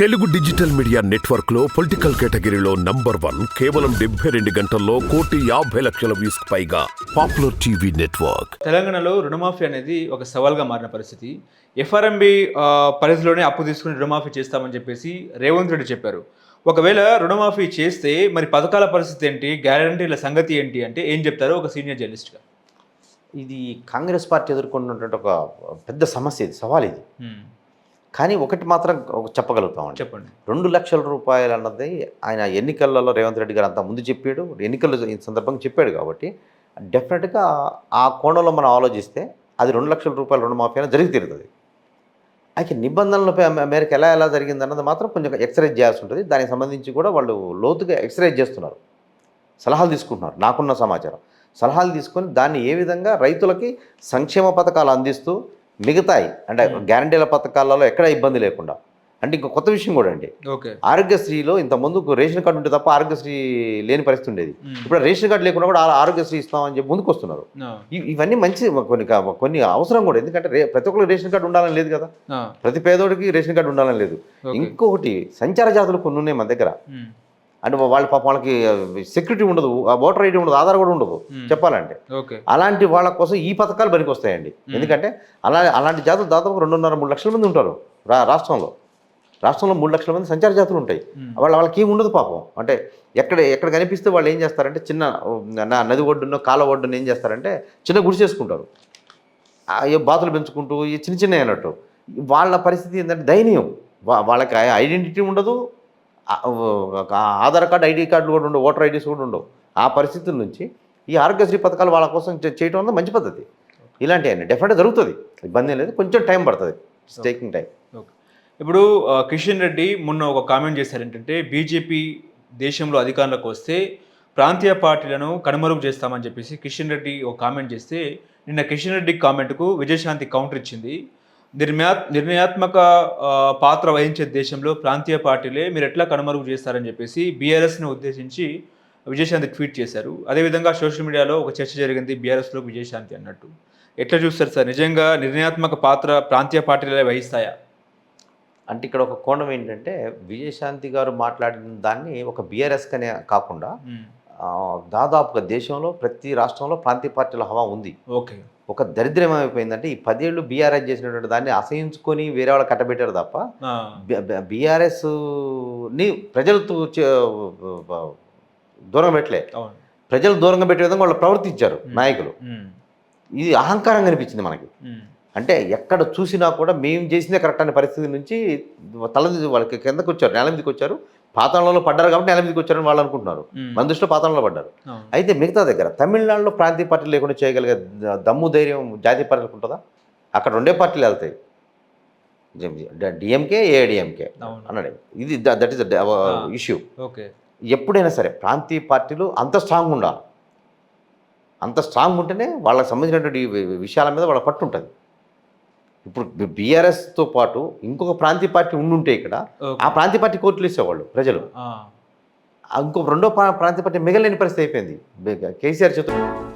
Telugu digital media నెట్వర్క్లో political కేటగిరీలో number one కేవలం డెబ్బై రెండు గంటల్లో కోటి యాభై లక్షల వ్యూస్ పైగా పాపులర్ టీవీ నెట్వర్క్. తెలంగాణలో రుణమాఫీ అనేది ఒక సవాల్గా మారిన పరిస్థితి. ఎఫ్ఆర్ఎంబి పరిధిలోనే అప్పు తీసుకుని రుణమాఫీ చేస్తామని చెప్పేసి రేవంత్ రెడ్డి చెప్పారు. ఒకవేళ రుణమాఫీ చేస్తే మరి పథకాల పరిస్థితి ఏంటి? గ్యారంటీల సంగతి ఏంటి అంటే ఏం చెప్తారు ఒక సీనియర్ జర్నలిస్ట్గా? ఇది కాంగ్రెస్ పార్టీ ఎదుర్కొన్నటువంటి ఒక పెద్ద సమస్య ఇది సవాల్ ఇది. కానీ ఒకటి మాత్రం ఒక చెప్పగలుగుతామండి చెప్పండి. రెండు లక్షల రూపాయలు అన్నది ఆయన ఎన్నికలలో రేవంత్ రెడ్డి గారు అంతా ముందు చెప్పాడు. ఎన్నికల ఈ సందర్భంగా చెప్పాడు కాబట్టి డెఫినెట్గా ఆ కోణంలో మనం ఆలోచిస్తే అది రెండు లక్షల రూపాయల రుణమాఫీ అనేది జరిగి తీరుతుంది. అయితే నిబంధనల పే- మేరకు ఎలా ఎలా జరిగింది అన్నది మాత్రం కొంచెం ఎక్స్రైజ్ చేయాల్సి ఉంటుంది. దానికి సంబంధించి కూడా వాళ్ళు లోతుగా ఎక్స్రైజ్ చేస్తున్నారు. సలహాలు తీసుకుంటున్నారు. నాకున్న సమాచారం. సలహాలు తీసుకొని దాన్ని ఏ విధంగా రైతులకి సంక్షేమ పథకాలు అందిస్తూ మిగతాయి. అంటే గ్యారంటీల పథకాలలో ఎక్కడ ఇబ్బంది లేకుండా. అంటే ఇంకో కొత్త విషయం కూడా అండి. ఆరోగ్యశ్రీలో ఇంత ముందుకు రేషన్ కార్డు ఉంటే తప్ప ఆరోగ్యశ్రీ లేని పరిస్థితి ఉండేది. ఇప్పుడు రేషన్ కార్డు లేకుండా కూడా ఆరోగ్యశ్రీ ఇస్తామని చెప్పి ముందుకు వస్తున్నారు. ఇవన్నీ మంచి కొన్ని కొన్ని అవసరం కూడా. ఎందుకంటే ప్రతి ఒక్కరికి రేషన్ కార్డు ఉండాలని లేదు కదా. ప్రతి పేదోడికి రేషన్ కార్డు ఉండాలని లేదు. ఇంకొకటి సంచార జాతులు కొన్ని ఉన్నాయి మన దగ్గర. అంటే వాళ్ళ పాపం వాళ్ళకి సెక్యూరిటీ ఉండదు ఓటర్ ఐడి ఉండదు ఆధార్ కూడా ఉండదు చెప్పాలంటే. అలాంటి వాళ్ళ కోసం ఈ పథకాలు పనికి వస్తాయండి ఎందుకంటే అలా అలాంటి జాతులు దాదాపు రెండున్నర మూడు లక్షల మంది ఉంటారు రాష్ట్రంలో. రాష్ట్రంలో మూడు లక్షల మంది సంచార జాతులు ఉంటాయి. వాళ్ళ వాళ్ళకి ఏమి ఉండదు పాపం. అంటే ఎక్కడ ఎక్కడ కనిపిస్తే వాళ్ళు ఏం చేస్తారంటే చిన్న నా- నది ఒడ్డున కాల ఒడ్డున ఏం చేస్తారంటే చిన్న గుడి చేసుకుంటారు. బాతులు పెంచుకుంటూ ఈ చిన్న చిన్న అన్నట్టు. వాళ్ళ పరిస్థితి ఏంటంటే దయనీయం. వాళ్ళకి ఐడెంటిటీ ఉండదు ఆధార్ కార్డు ఐడి కార్డులు కూడా ఉండవు ఓటర్ ఐడీస్ కూడా ఉండవు. ఆ పరిస్థితుల నుంచి ఈ ఆరోగ్యశ్రీ పథకాలు వాళ్ళ కోసం చే- చేయటం అనేది మంచి పద్ధతి. ఇలాంటివన్నీ డెఫినెట్గా జరుగుతుంది. ఇబ్బంది లేదు కొంచెం టైం పడుతుంది. టేకింగ్ టైం ఓకే ఇప్పుడు కిషన్ రెడ్డి మొన్న ఒక కామెంట్ చేశారు ఏంటంటే బీజేపీ దేశంలో అధికారంలోకి వస్తే ప్రాంతీయ పార్టీలను కనుమరుగు చేస్తామని చెప్పేసి కిషన్ రెడ్డి ఒక కామెంట్ చేస్తే నిన్న కిషన్ రెడ్డి కామెంట్కు విజయశాంతి కౌంటర్ ఇచ్చింది. నిర్ణయా నిర్ణయాత్మక పాత్ర వహించే దేశంలో ప్రాంతీయ పార్టీలే మీరు ఎట్లా కనుమరుగు చేస్తారని చెప్పేసి బీఆర్ఎస్ని ఉద్దేశించి విజయశాంతి ట్వీట్ చేశారు. అదేవిధంగా సోషల్ మీడియాలో ఒక చర్చ జరిగింది బీఆర్ఎస్లో విజయశాంతి అన్నట్టు. ఎట్లా చూస్తారు సార్? నిజంగా నిర్ణయాత్మక పాత్ర ప్రాంతీయ పార్టీలే వహిస్తాయా? అంటే ఇక్కడ ఒక కోణం ఏంటంటే విజయశాంతి గారు మాట్లాడిన దాన్ని ఒక బీఆర్ఎస్ కనే కాకుండా దాదాపుగా దేశంలో ప్రతి రాష్ట్రంలో ప్రాంతీయ పార్టీల హవా ఉంది. ఓకే. ఒక దరిద్రం ఏమైపోయిందంటే ఈ పదేళ్ళు బీఆర్ఎస్ చేసినటువంటి దాన్ని అసహించుకొని వేరే వాళ్ళు కట్టబెట్టారు తప్ప బీఆర్ఎస్ని ప్రజలతో చే- దూరం పెట్టలే. ప్రజలు దూరంగా పెట్టే విధంగా వాళ్ళు ప్రవర్తించారు నాయకులు. ఇది అహంకారం కనిపించింది మనకి. అంటే ఎక్కడ చూసినా కూడా మేము చేసిందే కరెక్ట్ అనే పరిస్థితి నుంచి తల వాళ్ళకి కిందకు వచ్చారు నేల మీదకి వచ్చారు. పాతాళంలో పడ్డారు కాబట్టి నేల మీదకి వచ్చారని వాళ్ళు అనుకుంటున్నారు. మన దృష్టిలో పాతాళంలో పడ్డారు. అయితే మిగతా దగ్గర తమిళనాడులో ప్రాంతీయ పార్టీలు లేకుండా చేయగలిగే దమ్ము ధైర్యం జాతీయ పార్టీలకు ఉంటుందా? అక్కడ రెండే పార్టీలు వెళ్తాయి. డిఎంకే ఏఐడిఎంకే. అన్నాడు. ఇది దట్ ఈస్ ఇష్యూ ఎప్పుడైనా సరే ప్రాంతీయ పార్టీలు అంత స్ట్రాంగ్ ఉండాలి. అంత స్ట్రాంగ్ ఉంటేనే వాళ్ళకి సంబంధించినటువంటి విషయాల మీద వాళ్ళ పట్టు ఉంటుంది. ఇప్పుడు బీఆర్ఎస్తో పాటు ఇంకొక ప్రాంతీయ పార్టీ ఉండుంటే ఇక్కడ. ఆ ప్రాంతీయ పార్టీ కోర్టులు ఇచ్చేవాళ్ళు ప్రజలు. ఇంకో రెండో ప్రా- ప్రాంతీయ పార్టీ మిగలేని పరిస్థితి అయిపోయింది. కేసీఆర్ చేతులు